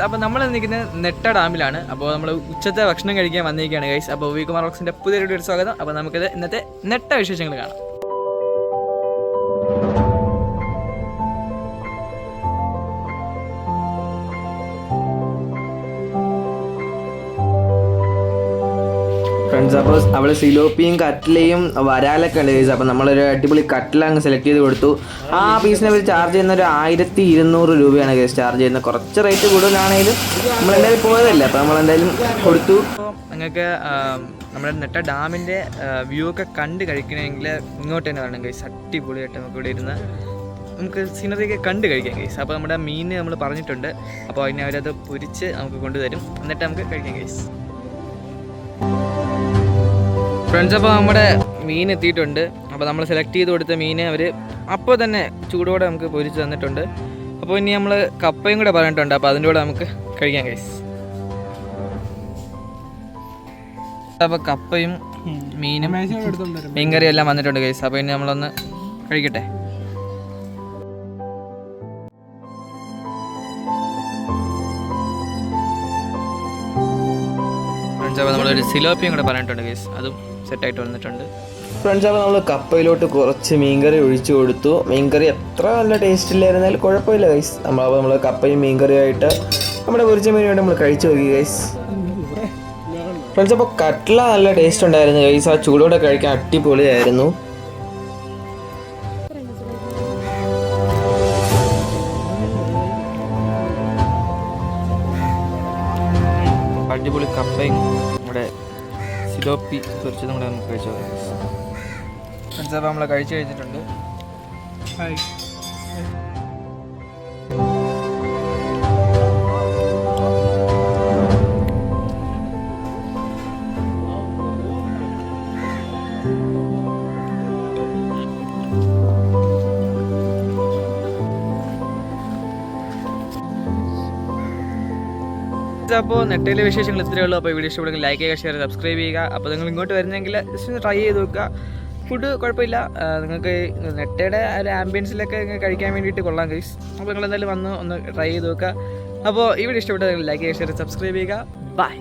Friends അപ്പോൾ നമ്മൾ നിൽക്കുന്നത് നെട്ട ഡാമിലാണ്. അപ്പോൾ നമ്മൾ ഉച്ചത്തെ ഭക്ഷണം കഴിക്കാൻ വന്നിരിക്കുകയാണ് ഗൈസ് അപ്പോൾ വി കുമാർ റോക്സിന്റെ പുതിയ ഒരു സ്വാഗതം. അപ്പോൾ നമുക്കിത് ഇന്നത്തെ നെട്ട വിശേഷങ്ങൾ കാണാം. ഫ്രണ്ട്സ് അപ്പോൾ അവൾ സിലോപ്പിയും കട്ട്ലയും വരാലൊക്കെ ഉണ്ട് ഗൈസ് അപ്പോൾ നമ്മളൊരു അടിപൊളി കട്ട്ല അങ്ങ് സെലക്ട് ചെയ്ത് കൊടുത്തു. ആ പീസിനെ അവർ ചാർജ് ചെയ്യുന്ന ഒരു ആയിരത്തി ഇരുന്നൂറ് രൂപയാണ് ഗൈസ് ചാർജ് ചെയ്യുന്നത്. കുറച്ച് റേറ്റ് കൂടുതലാണെങ്കിലും നമ്മൾ എന്തായാലും പോയതല്ലേ. അപ്പോൾ നമ്മൾ എന്തായാലും കൊടുത്തു. നിങ്ങൾക്ക് നമ്മുടെ നെട്ട ഡാമിന്റെ വ്യൂ ഒക്കെ കണ്ട് കഴിക്കണമെങ്കിൽ ഇങ്ങോട്ട് തന്നെ വരണം ഗൈസ് അടിപൊളിയായിട്ട് നമുക്ക് ഇവിടെ ഇരുന്ന് നമുക്ക് സീനറി ഒക്കെ കണ്ട് കഴിക്കാം ഗൈസ് അപ്പോൾ നമ്മുടെ മീൻ നമ്മൾ പറഞ്ഞിട്ടുണ്ട്. അപ്പോൾ അതിനെ അവരത് പൊരിച്ച് നമുക്ക് കൊണ്ടുതരും. എന്നിട്ട് നമുക്ക് കഴിക്കാം ഗൈസ് ഫ്രണ്ട്സ് അപ്പോൾ നമ്മുടെ മീൻ എത്തിയിട്ടുണ്ട്. അപ്പോൾ നമ്മൾ സെലക്ട് ചെയ്ത് കൊടുത്ത മീൻ അവർ അപ്പോൾ തന്നെ ചൂടോടെ നമുക്ക് പൊരിച്ച് തന്നിട്ടുണ്ട്. അപ്പോൾ ഇനി നമ്മൾ കപ്പയും കൂടെ പറഞ്ഞിട്ടുണ്ട്. അപ്പോൾ അതിന്റെ കൂടെ നമുക്ക് കഴിക്കാം കൈസ് അപ്പോൾ കപ്പയും മീനും മീൻകറിയും എല്ലാം വന്നിട്ടുണ്ട് കൈസ് അപ്പോൾ ഇനി നമ്മളൊന്ന് കഴിക്കട്ടെ. ഫ്രണ്ട്സ് അപ്പോൾ നമ്മളൊരു സിലോപ്പിയും കൂടെ പറഞ്ഞിട്ടുണ്ട് കേസ് അതും സെറ്റായിട്ട് വന്നിട്ടുണ്ട്. ഫ്രണ്ട്സ് അപ്പോൾ നമ്മൾ കപ്പയിലോട്ട് കുറച്ച് മീൻകറി ഒഴിച്ചു കൊടുത്തു. മീൻകറി എത്ര നല്ല ടേസ്റ്റ് ഇല്ലായിരുന്നാൽ കുഴപ്പമില്ല ഗൈസ് നമ്മൾ അപ്പോൾ നമ്മൾ കപ്പയും മീൻകറിയായിട്ട് നമ്മുടെ പൊരിച്ച മീനുമായിട്ട് നമ്മൾ കഴിച്ചു നോക്കി ഗൈസ് ഫ്രണ്ട്സ് അപ്പോൾ കട്ട്ല നല്ല ടേസ്റ്റ് ഉണ്ടായിരുന്നു ഗൈസ് ആ ചൂടോടെ കഴിക്കാൻ അടിപൊളിയായിരുന്നു. അടിപൊളി കപ്പയും നമ്മുടെ സിലോപ്പി പൊരിച്ചതും കൂടെ നമുക്ക് കഴിച്ചു ഫ്രണ്ട്സ് അപ്പോൾ നമ്മൾ കഴിച്ചു കഴിഞ്ഞിട്ടുണ്ട്. അപ്പോൾ നെട്ടയിലെ വിശേഷങ്ങൾ ഇത്രയേ ഉള്ളൂ. അപ്പോൾ വീഡിയോ ഇഷ്ടപ്പെടുമെങ്കിൽ ലൈക്ക് ചെയ്യുക ഷെയർ സബ്സ്ക്രൈബ് ചെയ്യുക. അപ്പോൾ നിങ്ങൾ ഇങ്ങോട്ട് വരുന്നെങ്കിൽ ജസ്റ്റ് ഒന്ന് ട്രൈ ചെയ്ത് നോക്കുക. ഫുഡ് കുഴപ്പമില്ല. നിങ്ങൾക്ക് നെട്ടയുടെ ആ ഒരു ആംബിയൻസിലൊക്കെ കഴിക്കാൻ വേണ്ടിയിട്ട് കൊള്ളാം ഗൈസ് അപ്പോൾ നിങ്ങൾ എന്തായാലും വന്ന് ഒന്ന് ട്രൈ ചെയ്ത് നോക്കുക. അപ്പോൾ ഈ വീഡിയോ ഇഷ്ടപ്പെട്ടെങ്കിൽ ലൈക്ക് ചെയ്യുക ഷെയർ സബ്സ്ക്രൈബ് ചെയ്യുക. ബൈ